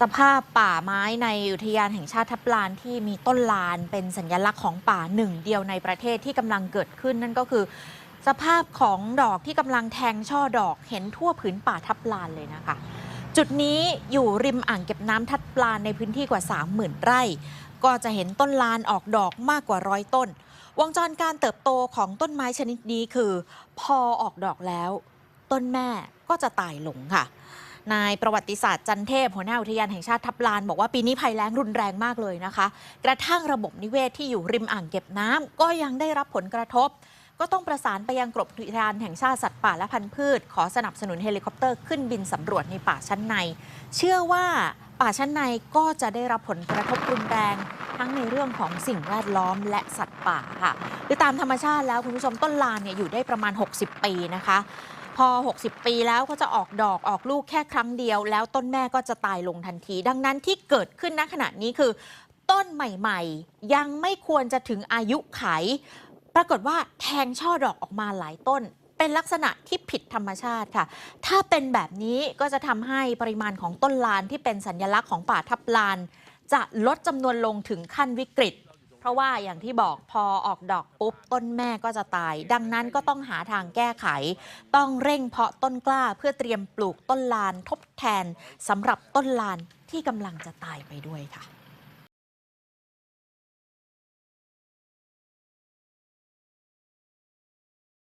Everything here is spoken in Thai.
สภาพป่าไม้ในอุทยานแห่งชาติทับลานที่มีต้นลานเป็นสัญลักษณ์ของป่าหนึ่ง เดียวในประเทศที่กำลังเกิดขึ้นนั่นก็คือ สภาพของดอกที่กำลังแทงช่อดอกเห็นทั่วผืนป่าทับลานเลยนะคะ จุดนี้อยู่ริมอ่างเก็บน้ำทับลานในพื้นที่กว่า 30,000 ไร่ ก็จะเห็นต้นลานออกดอกมากกว่าร้อยต้น วงจรการเติบโตของต้นไม้ชนิดนี้คือ พอออกดอกแล้ว ต้นแม่ก็จะตายลงค่ะ นายประวัติศาสตร์จันเทพหัวหน้าอุทยานแห่งชาติทับลาน บอกว่าปีนี้ภัยแล้งรุนแรงมากเลยนะคะ กระทั่งระบบนิเวศที่อยู่ริมอ่างเก็บน้ำก็ยังได้รับผลกระทบ ก็ต้องประสานไปยังกรมอุทยานแห่งชาติสัตว์ป่าและพันธุ์พืช ขอสนับสนุนเฮลิคอปเตอร์ขึ้นบินสำรวจในป่าชั้นใน เชื่อว่าป่าชั้นในก็จะได้รับผลกระทบรุนแรงทั้งในเรื่องของสิ่งแวดล้อมและสัตว์ป่าค่ะคือตามธรรมชาติแล้วคุณผู้ชมต้นลานเนี่ยอยู่ได้ประมาณ 60 ปีนะคะ พอ 60 ปีแล้วก็จะออกดอกออกลูกแค่ครั้งเดียว แล้วต้นแม่ก็จะตายลงทันที ดังนั้นที่เกิดขึ้นณขณะนี้คือ ต้นใหม่ๆ ยังไม่ควรจะถึงอายุไข ปรากฏว่าแทงช่อดอกออกมาหลายต้น เป็นลักษณะที่ผิดธรรมชาติค่ะ ถ้าเป็นแบบนี้ก็จะทำให้ปริมาณของต้นลานที่เป็นสัญลักษณ์ของป่าทับลาน จะลดจำนวนลงถึงขั้นวิกฤต เพราะว่าอย่างที่บอกพอออกดอกปุ๊บต้นแม่ก็จะตาย ดังนั้นก็ต้องหาทางแก้ไข ต้องเร่งเพาะต้นกล้าเพื่อเตรียมปลูกต้นลานทบแทนสำหรับต้นลานที่กำลังจะตายไปด้วยค่ะ